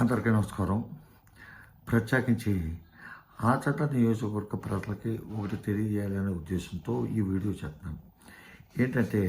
అందరికీ నమస్కారం. ప్రత్యేకించి ఆచట నియోజకవర్గ ప్రజలకి ఒకటి తెలియజేయాలనే ఉద్దేశంతో ఈ వీడియో చేస్తున్నాను. ఏంటంటే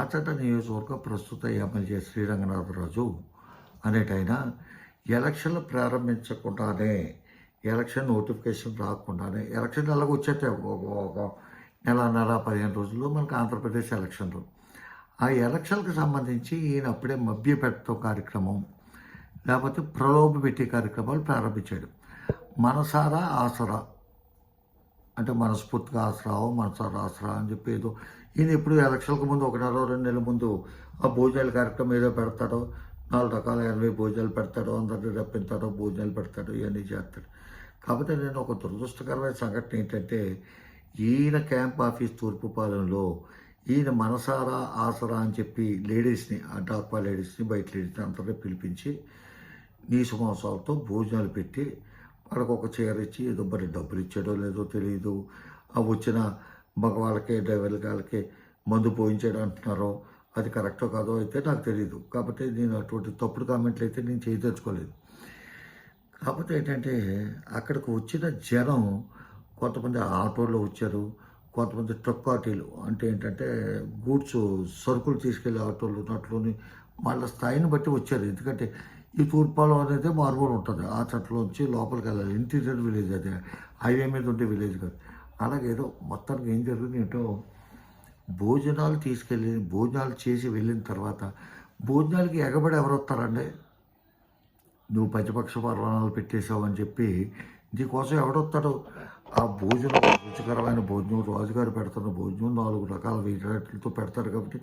ఆచట నియోజకవర్గ ప్రస్తుత ఎమ్మెల్యే శ్రీరంగనాథరాజు అనేటైన ఎలక్షన్లు ప్రారంభించకుండానే ఎలక్షన్ నోటిఫికేషన్ రాకుండానే ఎలక్షన్ ఎలాగ వచ్చేటే ఒక ఒక నెల నెల పదిహేను రోజుల్లో మనకు ఆంధ్రప్రదేశ్ ఎలక్షన్లు. ఆ ఎలక్షన్కి సంబంధించి ఈయన అప్పుడే మభ్యపెట్టడం కార్యక్రమం లేకపోతే ప్రలోభ పెట్టే కార్యక్రమాలు ప్రారంభించాడు. మనసారా ఆసరా. అంటే మనస్ఫూర్తిగా ఆసరావు మనసారా ఆసరా అని చెప్పి ఏదో ఈయన ఎప్పుడు ఎలక్షన్లకు ముందు ఒక నెల రెండు నెలల ముందు ఆ భోజనాల కార్యక్రమం ఏదో పెడతాడో నాలుగు రకాల ఎనభై భోజనాలు పెడతాడో అందరినీ రప్పించాడో భోజనాలు పెడతాడో ఇవన్నీ చేస్తాడు. కాకపోతే నేను ఒక దురదృష్టకరమైన సంఘటన ఏంటంటే ఈయన క్యాంప్ ఆఫీస్ తూర్పుపాలెంలో ఈయన మనసారా ఆసరా అని చెప్పి లేడీస్ని ఆ డాక్వా లేడీస్ని బయట లేడీస్ని అందరినీ పిలిపించి నీసు మాంసాలతో భోజనాలు పెట్టి వాళ్ళకు ఒక చీర ఇచ్చి ఏదో మరి డబ్బులు ఇచ్చాడో లేదో తెలియదు ఆ వచ్చిన మగవాళ్ళకి డ్రైవర్లకి వాళ్ళకి మందు పోయించాడు అంటున్నారో అది కరెక్టో కాదో అయితే నాకు తెలియదు కాబట్టి నేను అటువంటి తప్పుడు కామెంట్లు అయితే నేను చేయదలుచుకోలేదు. కాకపోతే ఏంటంటే అక్కడికి వచ్చిన జనం కొంతమంది ఆటోలో వచ్చారు కొంతమంది ట్రక్ ఆటోలు అంటే ఏంటంటే గూడ్స్ సరుకులు తీసుకెళ్ళే ఆటోలు ఉన్నట్లుని వాళ్ళ స్థాయిని బట్టి వచ్చారు. ఎందుకంటే ఈ తూర్పాలో అనేది మారుమూల ఉంటుంది. ఆ చెట్లోంచి లోపలికి వెళ్ళాలి. ఇంటీరియర్ విలేజ్ అది హైవే మీద ఉండే విలేజ్ కాదు. అలాగే ఏదో మొత్తానికి ఏం జరిగింది ఏంటో భోజనాలు తీసుకెళ్ళి భోజనాలు చేసి వెళ్ళిన తర్వాత భోజనాలకి ఎగబడి ఎవరు వస్తారండి? నువ్వు పంచపక్ష పర్వాణాలు పెట్టేశావు అని చెప్పి నీకోసం ఎవడొస్తాడు ఆ భోజనం రుచికరమైన భోజనం రాజుగారు పెడుతున్న భోజనం నాలుగు రకాల వెరైటీలతో పెడతారు కాబట్టి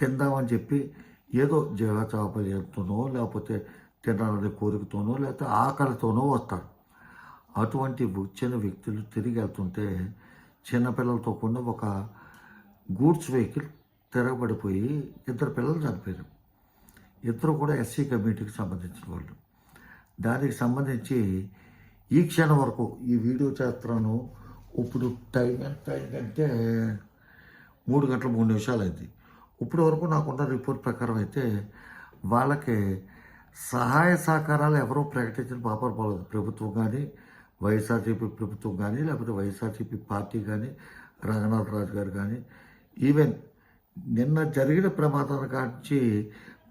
తిందామని చెప్పి ఏదో జీవచాపల్యంతోనో లేకపోతే తినాలనే కోరికతోనో లేకపోతే ఆకలితోనో వస్తారు. అటువంటి వచ్చిన వ్యక్తులు తిరిగి వెళ్తుంటే చిన్నపిల్లలతో కూడా ఒక గూడ్స్ వెహికల్ తిరగబడిపోయి ఇద్దరు పిల్లలు చనిపోయారు. ఇద్దరు కూడా ఎస్సీ కమ్యూనిటీకి సంబంధించిన వాళ్ళు. దానికి సంబంధించి ఈ క్షణం వరకు ఈ వీడియో చేస్తున్నాను. ఇప్పుడు టైం ఎంత అయిందంటే మూడు గంటల మూడు నిమిషాలు అయింది. ఇప్పుడు వరకు నాకున్న రిపోర్ట్ ప్రకారం అయితే వాళ్ళకి సహాయ సహకారాలు ఎవరూ ప్రకటించిన పాపర్ పోలేదు ప్రభుత్వం కానీ వైఎస్ఆర్సీపీ ప్రభుత్వం కానీ లేకపోతే వైఎస్ఆర్సీపీ పార్టీ కానీ రంగనాథ్ రాజు గారు కానీ ఈవెన్ నిన్న జరిగిన ప్రమాదాల కాంచి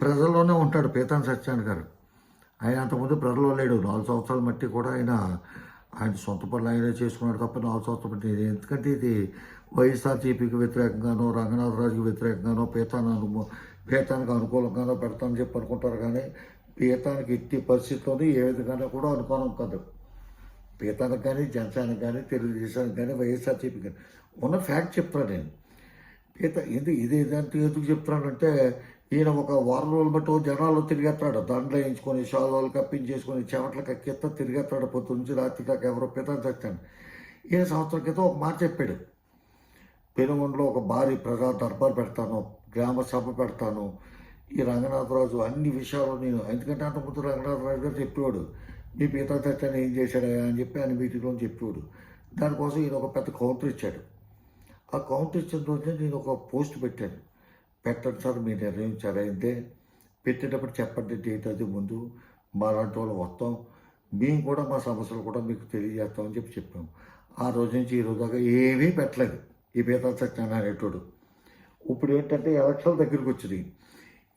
ప్రజల్లోనే ఉంటాడు పీతాన్ సత్యాన్ గారు. ఆయన అంతకుముందు ప్రజల్లో లేడు. నాలుగు సంవత్సరాల మట్టి కూడా ఆయన ఆయన సొంత పనులు ఆయనే చేసుకున్నాడు తప్ప నాలుగు సంవత్సరాల మట్టి ఎందుకంటే ఇది వైఎస్ఆర్సీపీకి వ్యతిరేకంగానో రంగనాథరాజుకి వ్యతిరేకంగానో పీతాను పీతానికి అనుకూలంగానో పెడతానని చెప్పి అనుకుంటారు కానీ పీతానికి ఎట్టి పరిస్థితుల్లోని ఏ విధంగానూ కూడా అనుకోవడం కాదు. పీతానికి కానీ జనసేనకి కానీ తెలుగుదేశానికి కానీ వైఎస్ఆర్సీపీకి కానీ. ఉన్న ఫ్యాక్ట్ చెప్తాను నేను. పీత ఇది ఇది ఇదంతా ఎందుకు చెప్తున్నానంటే ఈయన ఒక వారం రోజులు బట్టి జనాల్లో తిరిగేస్తాడు. దండలు వేయించుకొని షాలు కప్పించేసుకొని చెమట్ల కక్కెత్త తిరిగేస్తాడు. పొద్దు నుంచి రాత్రి దాకా ఎవరో పితాన్ని చచ్చాను ఈయన సంవత్సరం క్రితం ఒక మాట చెప్పాడు. పెనుగొండలో ఒక భారీ ప్రజా దర్బార్ పెడతాను గ్రామ సభ పెడతాను ఈ రంగనాథరాజు అన్ని విషయాలు నేను ఎందుకంటే అంతకుముందు రంగనాథరాజు గారు చెప్పేవాడు మీ పీతా తట్టని ఏం చేశాడా అని చెప్పి ఆయన మీటింగ్లో చెప్పేవాడు. దానికోసం ఈయన ఒక పెద్ద కౌంటర్ ఇచ్చాడు. ఆ కౌంటర్ ఇచ్చిన రోజున నేను ఒక పోస్ట్ పెట్టాను. పెట్టండి సార్ మీ నిర్ణయం సరైందే పెట్టేటప్పుడు చెప్పండి డేట్ అది ముందు మా లాంటి వాళ్ళు వస్తాం మేము కూడా మా సమస్యలు కూడా మీకు తెలియజేస్తామని చెప్పి చెప్పాము ఆ రోజు నుంచి ఈ రోజు దాకా ఏమీ పెట్టలేదు. ఈ పీతా సత్యాన్ని అనేటోడు ఇప్పుడు ఏంటంటే ఎలక్షన్ల దగ్గరికి వచ్చినాయి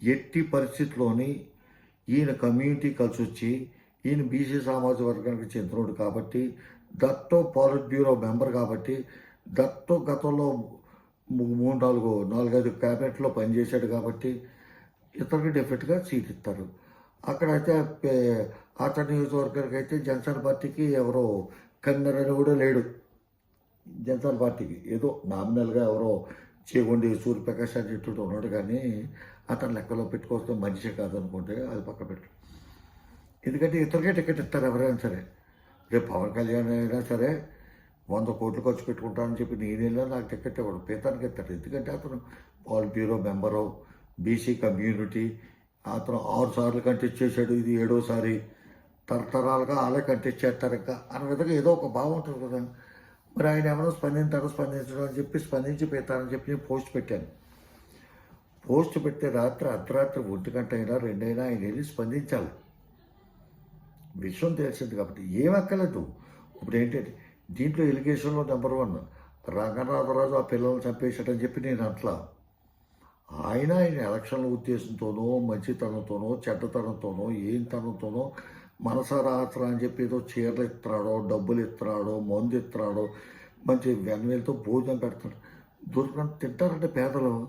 ఎట్టి పరిస్థితిలోని ఈయన కమ్యూనిటీ కలిసి వచ్చి ఈయన బీసీ సామాజిక వర్గానికి చెందినోడు కాబట్టి దత్తో పాలిట్ బ్యూరో మెంబర్ కాబట్టి దత్తో గతంలో మూడు నాలుగు నాలుగైదు క్యాబినెట్లో పనిచేశాడు కాబట్టి ఇతరులకు డెఫినెట్గా సీట్ ఇస్తారు. అక్కడైతే పే- నియోజకవర్గానికి అయితే జనసేన పార్టీకి ఎవరో కన్నర్ అని కూడా లేడు. జనసేన పార్టీకి. ఏదో నామినల్గా ఎవరో చేగొండి సూర్యప్రకాష్ అని చెట్టు ఉన్నాడు కానీ అతను లెక్కలో పెట్టుకోవస్తే మనిషి కాదనుకుంటే అది పక్క పెట్టు. ఎందుకంటే ఇతరులకే టికెట్ ఇస్తారు ఎవరైనా సరే. రేపు పవన్ కళ్యాణ్ అయినా సరే వంద కోట్లు ఖర్చు పెట్టుకుంటానని చెప్పి నేనేలా నాకు టికెట్ ఇవ్వడు. పీతానికి ఇస్తాడు. ఎందుకంటే అతను politburo member BC community అతను ఆరు సార్లు కంటెస్ట్ చేశాడు ఇది ఏడోసారి తరతరాలుగా వాళ్ళే కంటెస్ట్ చేస్తారు ఇంకా. అన్న విధంగా ఏదో ఒక భావం ఉంటుంది కదా. మరి ఆయన ఎవరో స్పందించారో స్పందించడం అని చెప్పి స్పందించి పెడతారని చెప్పి నేను పోస్ట్ పెట్టాను. పోస్ట్ పెట్టే రాత్రి అర్ధరాత్రి ఒంటి గంట అయినా రెండైనా ఆయన వెళ్ళి స్పందించాలి. విషయం తెలిసింది కాబట్టి ఏం ఇప్పుడు ఏంటంటే దీంట్లో ఎలిగేషన్లో నెంబర్ వన్ రంగనాథరాజు ఆ పిల్లల్ని చంపేశాడని చెప్పి నేను అట్లా. ఆయన ఆయన ఎలక్షన్ల ఉద్దేశంతోనో మంచితనంతోనో చెడ్డతనంతోనో ఏం తనంతోనో మనసారా అని చెప్పి ఏదో చీరలు ఇస్తున్నాడో డబ్బులు ఇస్తున్నాడో మందు ఇస్తున్నాడో మంచి వెనవేలతో భోజనం పెడతాడు. దొరికినంత తింటారంటే పేదలు.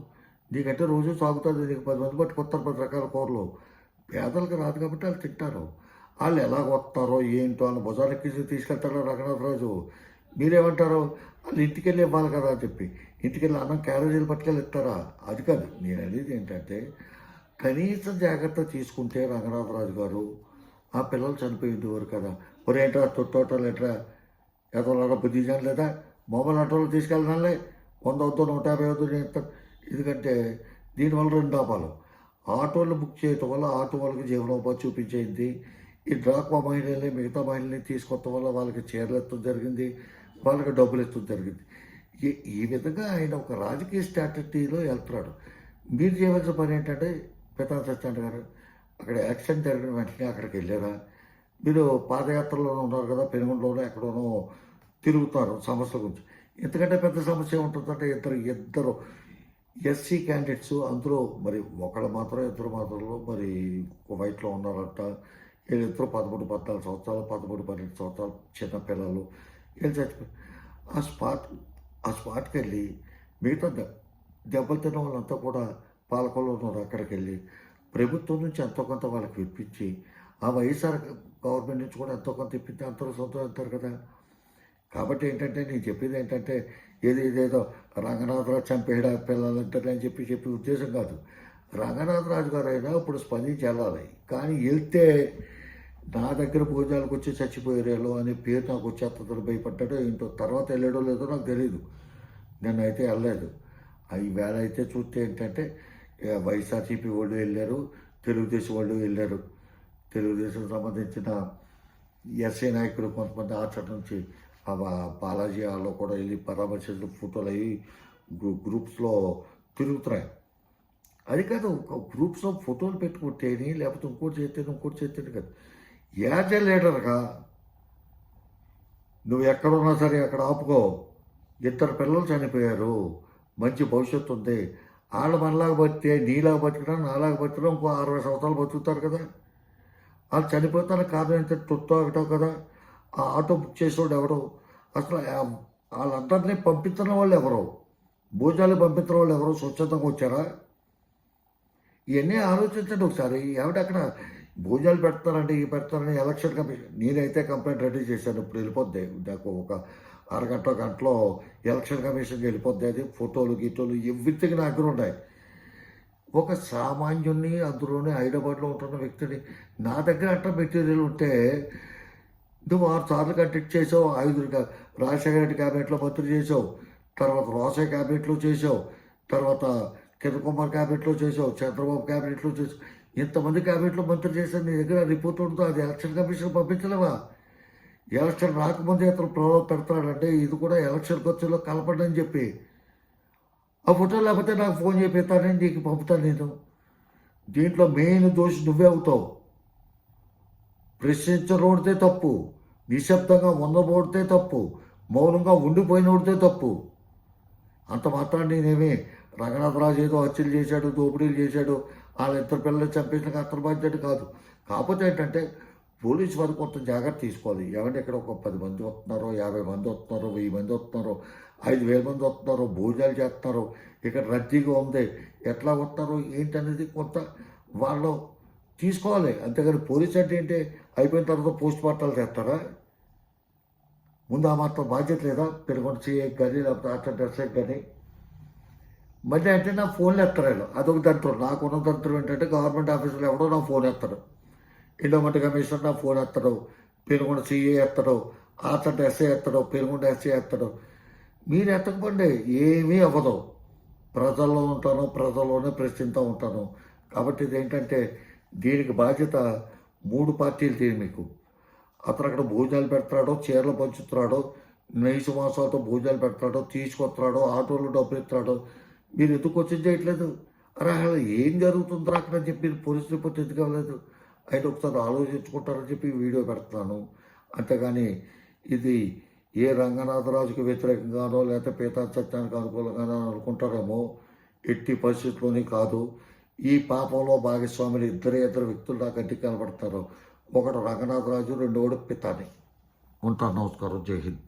నీకంటే రోజు సాగుతుంది నీకు పది మంది బట్టి కొత్త పది రకాల కూరలు. పేదలకు రాదు కాబట్టి వాళ్ళు తింటారు. వాళ్ళు ఎలా వస్తారో ఏంటో అని భుజాలకి తీసుకెళ్తారో రఘునాథరాజు. మీరేమంటారు? వాళ్ళు ఇంటికి వెళ్ళి ఇవ్వాలి కదా అని చెప్పి. ఇంటికి వెళ్ళి అన్నం క్యారేజీలు పట్టుకెళ్ళి ఇస్తారా? అది కాదు. నేను అనేది ఏంటంటే కనీస జాగ్రత్త తీసుకుంటే రంగనాథరాజు గారు ఆ పిల్లలు చనిపోయింది వారు కదా. ఒరేంట్రా తొట్టోటలు ఎట్రా ఎదవలాడ బుద్ధి లేదా? మొబైల్ ఆటోలో తీసుకెళ్ళాలే వంద వద్దు నూట యాభై వద్దు ఎందుకంటే దీనివల్ల రెండు లాభాలు. ఆటోలు బుక్ చేయటం వల్ల ఆటో వాళ్ళకి జీవనోపాధి చూపించేది ఈ డ్రాక్మా మహిళల్ని మిగతా మహిళల్ని తీసుకొస్తాం వల్ల వాళ్ళకి చీరలు ఎత్తడం జరిగింది. వాళ్ళకి డబ్బులు ఎత్తడం జరిగింది. ఈ ఈ విధంగా ఆయన ఒక రాజకీయ స్ట్రాటజీలో వెళ్తున్నాడు. మీరు చేయవలసిన పని ఏంటంటే పితా సత్యనారాయణ గారు అక్కడ యాక్సిడెంట్ జరిగిన వెంటనే అక్కడికి వెళ్ళారా? మీరు పాదయాత్రలో ఉన్నారు కదా పెనుగొండలోనో ఎక్కడోనో తిరుగుతారు సమస్యల గురించి. ఎందుకంటే పెద్ద సమస్య ఉంటుందంటే ఇద్దరు ఇద్దరు ఎస్సీ క్యాండిడేట్స్ అందులో మరి ఒకళ్ళు మాత్రం ఇద్దరు మాత్రంలో మరి వైట్లో ఉన్నారంట. వీళ్ళిద్దరు పదమూడు పద్నాలుగు సంవత్సరాలు పదమూడు పన్నెండు సంవత్సరాలు చిన్న పిల్లలు. వీళ్ళు చచ్చిపోయి ఆ స్పాట్ ఆ స్పాట్కి వెళ్ళి మిగతా దెబ్బలు తిన్న వాళ్ళంతా కూడా పాలకొల్లో ఉన్నారు అక్కడికి వెళ్ళి. ప్రభుత్వం నుంచి ఎంతో కొంత వాళ్ళకి ఇప్పించి ఆ వైఎస్ఆర్ గవర్నమెంట్ నుంచి కూడా ఎంతో కొంత ఇప్పించి అందరూ సొంతం అంటారు కదా. కాబట్టి ఏంటంటే నేను చెప్పేది ఏంటంటే ఏది ఇదేదో రంగనాథరాజు చంపేయడా అంటారు అని చెప్పి చెప్పే ఉద్దేశం కాదు. రంగనాథరాజు గారు అయినా ఇప్పుడు స్పందించి వెళ్ళాలి. కానీ వెళ్తే నా దగ్గర భోజనాలకు వచ్చి చచ్చిపోయారేలో అనే పేరు నాకు వచ్చేస్తుందని భయపడ్డాడో ఏంటో తర్వాత వెళ్ళాడో లేదో నాకు తెలియదు నేనైతే వెళ్ళలేదు. ఆ వేళ అయితే చూస్తే ఏంటంటే వైఎస్ఆర్సీపీ వాళ్ళు వెళ్ళారు తెలుగుదేశం వాళ్ళు వెళ్ళారు. తెలుగుదేశం సంబంధించిన ఎస్ఐ నాయకులు కొంతమంది ఆచరణ నుంచి బాలాజీ వాళ్ళు కూడా వెళ్ళి పరామర్శించిన ఫోటోలు అవి గ్రూ- గ్రూప్స్లో తిరుగుతున్నాయి. అది కాదు గ్రూప్స్లో ఫోటోలు పెట్టుకుంటేని లేకపోతే ఇంకోటి చేస్తేనే ఇంకోటి చేస్తేనే కాదు. యాజ్ ఎ లీడర్గా నువ్వు ఎక్కడున్నా సరే అక్కడ ఆపుకో. ఇద్దరు పిల్లలు చనిపోయారు. మంచి భవిష్యత్తు ఉంది. వాళ్ళు మనలాగా బతికితే నీలాగా బతికడం నాలాగా బతికడం ఇంకో అరవై సంవత్సరాలు బతుకుతారు కదా. వాళ్ళు చనిపోతానికి కారణం ఏంటంటే తొత్తు ఒకటో కదా. ఆ ఆటో బుక్ చేసేవాడు ఎవడో అసలు వాళ్ళందరినీ పంపించిన వాళ్ళు ఎవరు? భోజనాలు పంపించిన వాళ్ళు ఎవరు? స్వచ్ఛందంగా వచ్చారా? ఇవన్నీ ఆలోచించండి ఒకసారి. ఎవడక్కడ అక్కడ భోజనాలు పెడతారంటే ఈ పెడతారని ఎలక్షన్ కమిషన్. నేనైతే కంప్లైంట్ రెడీ చేశాను. ఇప్పుడు వెళ్ళిపోద్ది. నాకు ఒక అరగంట గంటలో ఎలక్షన్ కమిషన్కి వెళ్ళిపోద్ది అది. ఫోటోలు గీటోలు ఎవ్రీథింగ్ నా దగ్గర ఉన్నాయి. ఒక సామాన్యుని అందులోనే హైదరాబాద్లో ఉంటున్న వ్యక్తిని నా దగ్గర అట్ట మెటీరియల్ ఉంటే నువ్వు ఆరు సార్లు కంటెక్ట్ చేసావు ఐదు రాజశేఖర రెడ్డి క్యాబినెట్లో మంత్రి చేసావు తర్వాత రోసే క్యాబినెట్లో చేసావు తర్వాత కిరణ్ కుమార్ క్యాబినెట్లో చేసావు చంద్రబాబు క్యాబినెట్లో చేసావు ఇంతమంది క్యాబినెట్లో మంత్రి చేశారు నీ దగ్గర రిపోర్ట్ ఉంటుందో అది ఎలక్షన్ కమిషన్ పంపించలేవా? ఎలక్షన్ రాకముందే అతను ప్రభావం పెడతాడంటే ఇది కూడా ఎలక్షన్ ఖర్చులో కలపడని చెప్పి. ఆ ఫోటో లేకపోతే నాకు ఫోన్ చేపిస్తానని నీకు పంపుతాను నేను. దీంట్లో మెయిన్ దోషి నువ్వే అవుతావు. ప్రశ్నించనోడితే తప్పు నిశ్శబ్దంగా ఉండబోడితే తప్పు మౌనంగా ఉండిపోయినోడితే తప్పు. అంత మాత్రం నేనేమి రంగనాథరాజు ఏదో హత్యలు చేశాడు దోపిడీలు చేశాడు వాళ్ళ ఇద్దరు పిల్లలు చంపేసిన అతను బాధ్యత కాదు. కాకపోతే ఏంటంటే పోలీసు వారు కొంత జాగ్రత్త తీసుకోవాలి. ఏమంటే ఇక్కడ ఒక పది మంది వస్తున్నారో యాభై మంది వస్తున్నారో వెయ్యి మంది వస్తున్నారో ఐదు వేల మంది వస్తున్నారో భోజనాలు చేస్తున్నారు. ఇక్కడ రద్దీగా ఉంది. ఎట్లా వస్తారో ఏంటనేది కొంత వాళ్ళు తీసుకోవాలి. అంతేగాని పోలీస్ అంటే ఏంటి? అయిపోయిన తర్వాత పోస్ట్ మార్టాలు చేస్తారా? ముందు ఆ మాత్రం బాధ్యత లేదా? పెరుగుంట చేయకు కానీ లేకపోతే అట్లా డ్రెస్కి కానీ? మళ్ళీ అంటే నా ఫోన్లు ఎత్తారు వీళ్ళు. అదొక తంత్రం నాకున్న తంత్రం ఏంటంటే గవర్నమెంట్ ఆఫీసులో ఎవడో నా ఫోన్ ఎత్తడు. ఎండోమెంట్ కమిషనర్ నా ఫోన్ ఎత్తడు. పెనుగొండ సీఏ ఎత్తడు. ఆచంట ఎస్ఏ ఎత్తడు. పెనుగొండ ఎస్ఏ ఎత్తడు. మీరు ఎత్తకపోండి. ఏమీ అవ్వదు. ప్రజల్లో ఉంటాను ప్రజల్లోనే ప్రశ్నిస్తూ ఉంటాను. కాబట్టి ఇదేంటంటే దీనికి బాధ్యత మూడు పార్టీలు తీరు మీకు. అతను అక్కడ భోజనాలు పెడతాడో చీరలు పంచుతున్నాడో నైసు మాసాలతో భోజనాలు పెడతాడో తీసుకొస్తున్నాడో ఆటోలు డబ్బులు ఇస్తాడో మీరు ఎందుకు వచ్చి చేయట్లేదు? అరే అసలు ఏం జరుగుతుందో అక్కడ చెప్పి మీరు పోలీస్ రిపోర్ట్ ఎందుకు ఇవ్వలేదు? ఆయన ఒకసారి ఆలోచించుకుంటారని చెప్పి వీడియో పెడుతున్నాను అంతేగాని ఇది ఏ రంగనాథరాజుకి వ్యతిరేకంగానో లేకపోతే పీతా సత్యానికి అనుకూలంగానో అనుకుంటారేమో ఎట్టి పరిస్థితుల్లోని కాదు. ఈ పాపంలో భాగస్వాములు ఇద్దరే ఇద్దరు వ్యక్తులు నాకు కంటికి కనబడతారు. ఒకడు రంగనాథరాజు రెండోడు పితాని ఉంటాను నమస్కారం. జై హింద్.